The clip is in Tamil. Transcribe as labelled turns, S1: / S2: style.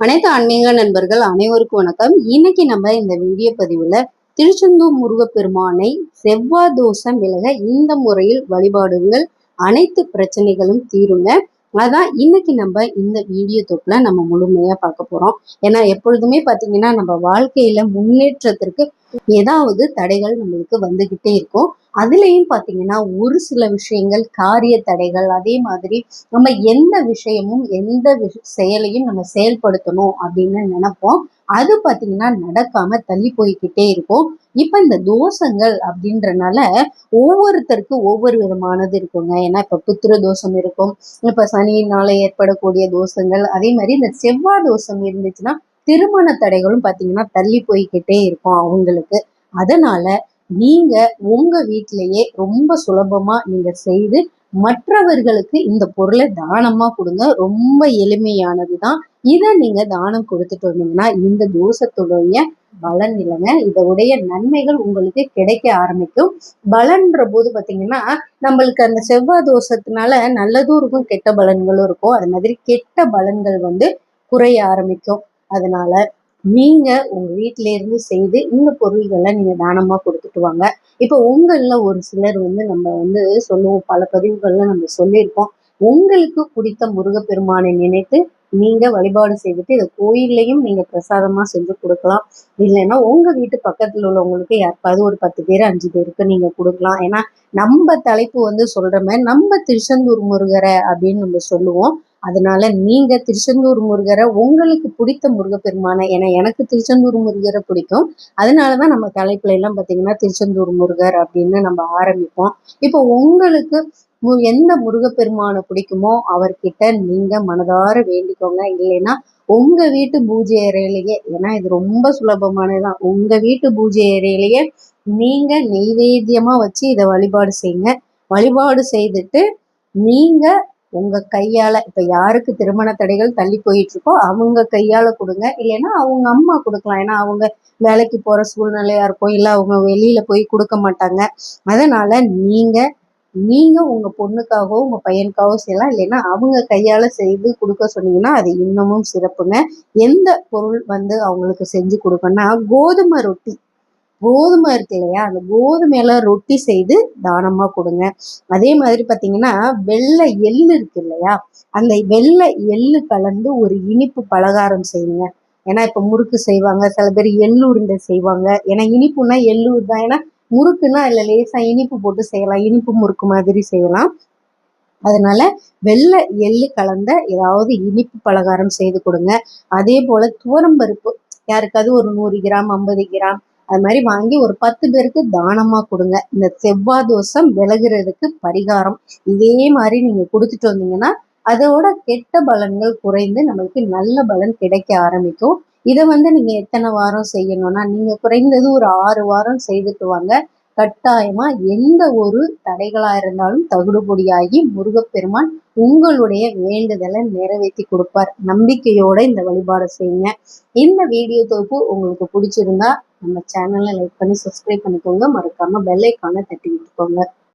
S1: அனைத்து ஆன்மீக நண்பர்கள் அனைவருக்கும் வணக்கம். இன்னைக்கு நம்ம இந்த வீடியோ பதிவுல திருச்செந்தூர் முருகப்பெருமானை செவ்வாய் தோஷம் விலக இந்த முறையில் வழிபாடுங்கள். அனைத்து பிரச்சனைகளும் தீருங்க. அதான் இன்னைக்கு நம்ம இந்த வீடியோ தொப்புல நம்ம முழுமையா பார்க்க போறோம். ஏன்னா எப்பொழுதுமே பாத்தீங்கன்னா நம்ம வாழ்க்கையில முன்னேற்றத்திற்கு ஏதாவது தடைகள் நம்மளுக்கு வந்துகிட்டே இருக்கும். அதுலயும் பாத்தீங்கன்னா ஒரு சில விஷயங்கள் காரிய தடைகள் அதே மாதிரி நம்ம எந்த விஷயமும் எந்த செயலையும் நம்ம செயல்படுத்தணும் அப்படின்னு நினைப்போம். அது பாத்தீங்கன்னா நடக்காம தள்ளி போய்கிட்டே இருக்கும். இப்போ இந்த தோஷங்கள் அப்படின்றனால ஒவ்வொருத்தருக்கும் ஒவ்வொரு விதமானது இருக்குங்க. ஏன்னா இப்போ புத்திர தோஷம் இருக்கும். இப்போ சனியினால ஏற்படக்கூடிய தோஷங்கள் அதே மாதிரி இந்த செவ்வாய் தோஷம் இருந்துச்சுன்னா திருமண தடைகளும் பாத்தீங்கன்னா தள்ளி போய்கிட்டே இருக்கும் அவங்களுக்கு. அதனால நீங்க உங்க வீட்டிலேயே ரொம்ப சுலபமா நீங்க செய்து மற்றவர்களுக்கு இந்த பொருளை தானமா கொடுங்க. ரொம்ப எளிமையானது தான் இதை நீங்க தானம் கொடுத்துட்டு வந்தீங்கன்னா இந்த தோஷத்துடைய பலன் இல்லைங்க. இதோடைய நன்மைகள் உங்களுக்கு கிடைக்க ஆரம்பிக்கும். பலன்ற போது பார்த்தீங்கன்னா நம்மளுக்கு அந்த செவ்வாய் தோஷத்தினால நல்லதும் இருக்கும் கெட்ட பலன்களும் இருக்கும். அது மாதிரி கெட்ட பலன்கள் வந்து குறைய ஆரம்பிக்கும். அதனால நீங்க உங்க வீட்டில இருந்து செய்து இந்த பொருள்களை நீங்க தானமா கொடுத்துட்டு வாங்க. இப்போ உங்களில் ஒரு சிலர் வந்து நம்ம வந்து சொல்லுவோம் பல பதிவுகளில் நம்ம சொல்லியிருக்கோம் உங்களுக்கு பிடித்த முருகப்பெருமானை நினைத்து நீங்க வழிபாடு செய்துட்டு இதை கோயில்லையும் நீங்க பிரசாதமா செஞ்சு கொடுக்கலாம். இல்லைன்னா உங்க வீட்டு பக்கத்துல உள்ளவங்களுக்கு யாருக்காவது ஒரு பத்து பேர் அஞ்சு பேருக்கு நீங்க கொடுக்கலாம். ஏன்னா நம்ம தலைப்பு வந்து சொல்ற மாதிரி நம்ம திருச்செந்தூர் முருகரை அப்படின்னு நம்ம சொல்லுவோம். அதனால நீங்க திருச்செந்தூர் முருகரை உங்களுக்கு பிடித்த முருகப்பெருமானை ஏன்னா எனக்கு திருச்செந்தூர் முருகரை பிடிக்கும். அதனாலதான் நம்ம தலைப்புல எல்லாம் பாத்தீங்கன்னா திருச்செந்தூர் முருகர் அப்படின்னு நம்ம ஆரம்பிப்போம். இப்போ உங்களுக்கு எந்த முருகப்பெருமானை பிடிக்குமோ அவர்கிட்ட நீங்க மனதார வேண்டிக்கோங்க. இல்லைன்னா உங்க வீட்டு பூஜை அறையிலேயே ஏன்னா இது ரொம்ப சுலபமானதுதான். உங்க வீட்டு பூஜை அறையிலேயே நீங்க நெய்வேத்தியமா வச்சு இதை வழிபாடு செய்யுங்க. வழிபாடு செய்துட்டு நீங்க உங்க கையால இப்ப யாருக்கு திருமண தடைகள் தள்ளி போயிட்டு இருக்கோ அவங்க கையால கொடுங்க. இல்லைன்னா அவங்க அம்மா கொடுக்கலாம். ஏன்னா அவங்க வேலைக்கு போற சூழ்நிலையா இருக்கும் இல்ல அவங்க வெளியில போய் கொடுக்க மாட்டாங்க. அதனால நீங்க நீங்க உங்க பொண்ணுக்காகவோ உங்க பையனுக்காகவோ செய்யலாம். இல்லைன்னா அவங்க கையால செய்து கொடுக்க சொன்னீங்கன்னா அது இன்னமும் சிறப்புங்க. எந்த பொருள் வந்து அவங்களுக்கு செஞ்சு கொடுக்கணும்னா கோதுமை ரொட்டி. கோதுமை இருக்கு இல்லையா? அந்த கோதுமையில ரொட்டி செய்து தானமா கொடுங்க. அதே மாதிரி பாத்தீங்கன்னா வெள்ளை எள்ளு இருக்கு இல்லையா? அந்த வெள்ளை எள்ளு கலந்து ஒரு இனிப்பு பலகாரம் செய்யுங்க. ஏன்னா இப்ப முறுக்கு செய்வாங்க சில பேர் எள்ளு உருண்டை செய்வாங்க. ஏன்னா இனிப்புனா எள்ளூர் தான். ஏன்னா முறுக்குன்னா இல்ல லேசா இனிப்பு போட்டு செய்யலாம். இனிப்பு முறுக்கு மாதிரி செய்யலாம். அதனால வெள்ளை எள்ளு கலந்த ஏதாவது இனிப்பு பலகாரம் செய்து கொடுங்க. அதே போல துவரம்பருப்பு யாருக்காவது ஒரு நூறு கிராம் ஐம்பது கிராம் அது மாதிரி வாங்கி ஒரு பத்து பேருக்கு தானமா கொடுங்க. இந்த செவ்வாய் தோஷம் விலகிறதுக்கு பரிகாரம். இதே மாதிரி நீங்க கொடுத்துட்டு வந்தீங்கன்னா அதோட கெட்ட பலன்கள் குறைந்து நம்மளுக்கு நல்ல பலன் கிடைக்க ஆரம்பிக்கும். இதை வந்து நீங்க எத்தனை வாரம் செய்யணும்னா நீங்க குறைந்தது ஒரு ஆறு வாரம் செய்துட்டு வாங்க. கட்டாயமா எந்த ஒரு தடைகளா இருந்தாலும் தகுடுபடியாகி முருகப்பெருமான் உங்களுடைய வேண்டுதலை நிறைவேற்றி கொடுப்பார். நம்பிக்கையோட இந்த வழிபாடு செய்யுங்க. இந்த வீடியோ தொகுப்பு உங்களுக்கு பிடிச்சிருந்தா நம்ம சேனலை லைக் பண்ணி சப்ஸ்கிரைப் பண்ணிக்கோங்க. மறக்காம பெல் ஐக்கானை தட்டி விட்டுக்கோங்க.